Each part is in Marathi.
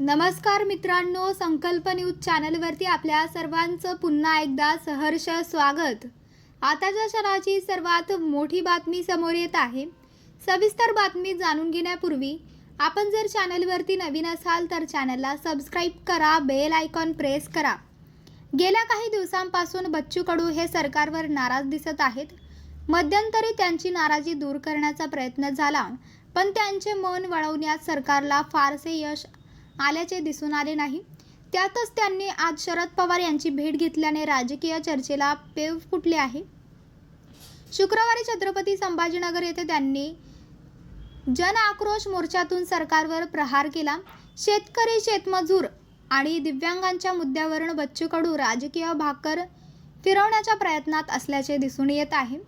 नमस्कार मित्रांनो संकल्प न्यूज चॅनलवरती आपल्या सर्वांचं पुन्हा एकदा सहर्ष स्वागत. आताच्या क्षणाची सर्वात मोठी बातमी समोर येत आहे. सविस्तर बातमी जाणून घेण्यापूर्वी आपण जर चॅनलवरती नवीन असाल तर चॅनलला सबस्क्राईब करा बेल आयकॉन प्रेस करा. गेल्या काही दिवसांपासून बच्चू कडू हे सरकारवर नाराज दिसत आहेत. मध्यंतरी त्यांची नाराजी दूर करण्याचा प्रयत्न झाला पण त्यांचे मन वळवण्यात सरकारला फारसे यश आल्याचे दिसून आले नाही. त्यातच त्यांनी आज शरद पवार यांची भेट घेतल्याने राजकीय चर्चेला पेव फुटले आहे. शुक्रवारी छत्रपती संभाजीनगर येथे त्यांनी जन आक्रोश मोर्चातून सरकारवर प्रहार केला. शेतकरी शेतमजूर आणि दिव्यांगांच्या मुद्द्यावरून बच्चू कडू राजकीय भाकर फिरवण्याच्या प्रयत्नात असल्याचे दिसून येत आहे.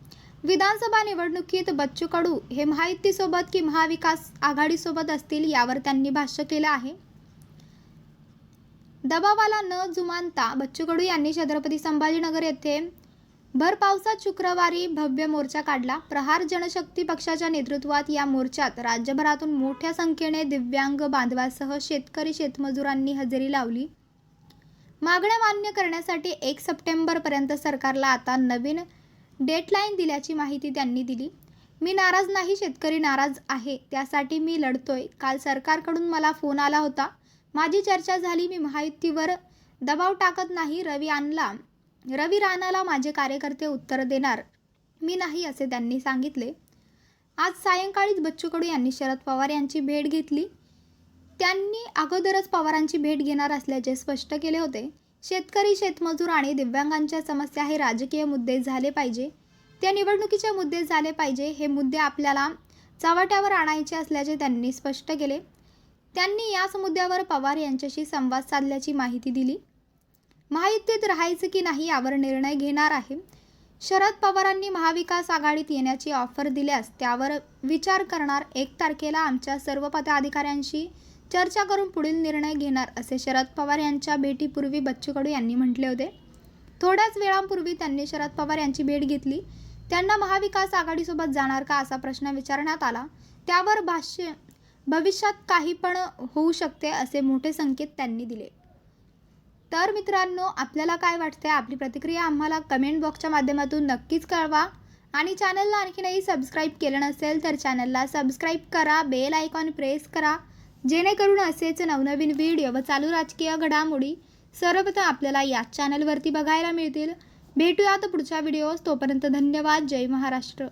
विधानसभा निवडणुकीत बच्चू कडू हे महायुतीसोबत की महाविकास आघाडीसोबत असतील यावर त्यांनी भाष्य केलं आहे. दबावाला न जुमानता बच्चू कडू यांनी छत्रपती संभाजीनगर येथे भर पावसात शुक्रवारी भव्य मोर्चा काढला. प्रहार जनशक्ती पक्षाच्या नेतृत्वात या मोर्चात राज्यभरातून मोठ्या संख्येने दिव्यांग बांधवासह शेतकरी शेतमजुरांनी हजेरी लावली. मागण्या मान्य करण्यासाठी एक सप्टेंबरपर्यंत सरकारला आता नवीन डेडलाईन दिल्याची माहिती त्यांनी दिली. मी नाराज नाही शेतकरी नाराज आहे त्यासाठी मी लढतोय. काल सरकारकडून मला फोन आला होता. माझी चर्चा झाली मी महायुतीवर दबाव टाकत नाही रवी आणला. रवी राणाला माझे कार्यकर्ते उत्तर देणार. मी नाही असे त्यांनी सांगितले. आज सायंकाळीच बच्चू कडू यांनी शरद पवार यांची भेट घेतली. त्यांनी अगोदरच पवारांची भेट घेणार असल्याचे स्पष्ट केले होते. शेतकरी शेतमजूर आणि दिव्यांगांच्या समस्या हे राजकीय मुद्दे झाले पाहिजे. त्या निवडणुकीचे मुद्दे झाले पाहिजे हे मुद्दे आपल्याला चव्हाट्यावर आणायचे असल्याचे त्यांनी स्पष्ट केले. त्यांनी याच मुद्द्यावर पवार यांच्याशी संवाद साधल्याची माहिती दिली. महायुतीत राहायचं की नाही यावर निर्णय घेणार आहे. शरद पवारांनी महाविकास आघाडीत येण्याची ऑफर दिल्यास त्यावर विचार करणार एक तारखेला आमच्या सर्व पदाधिकाऱ्यांशी चर्चा करून पुढील निर्णय घेणार असे शरद पवार यांच्या भेटीपूर्वी बच्चू कडू यांनी म्हटले होते. थोड्याच वेळांपूर्वी त्यांनी शरद पवार यांची भेट घेतली. त्यांना महाविकास आघाडीसोबत जाणार का असा प्रश्न विचारण्यात आला. त्यावर भाष्य भविष्यात काही पण होऊ शकते असे मोठे संकेत त्यांनी दिले. तर मित्रांनो आपल्याला काय वाटते आपली प्रतिक्रिया आम्हाला कमेंट बॉक्सच्या माध्यमातून नक्कीच कळवा. आणि चॅनलला आणखीनही सबस्क्राईब केलं नसेल तर चॅनलला सबस्क्राईब करा बेल आयकॉन प्रेस करा. जेणेकरून असेच नवनवीन व्हिडिओ व चालू राजकीय घडामोडी सर्वप्रथम आपल्याला याच चॅनलवरती बघायला मिळतील. भेटूयात पुढच्या व्हिडिओज तोपर्यंत धन्यवाद. जय महाराष्ट्र.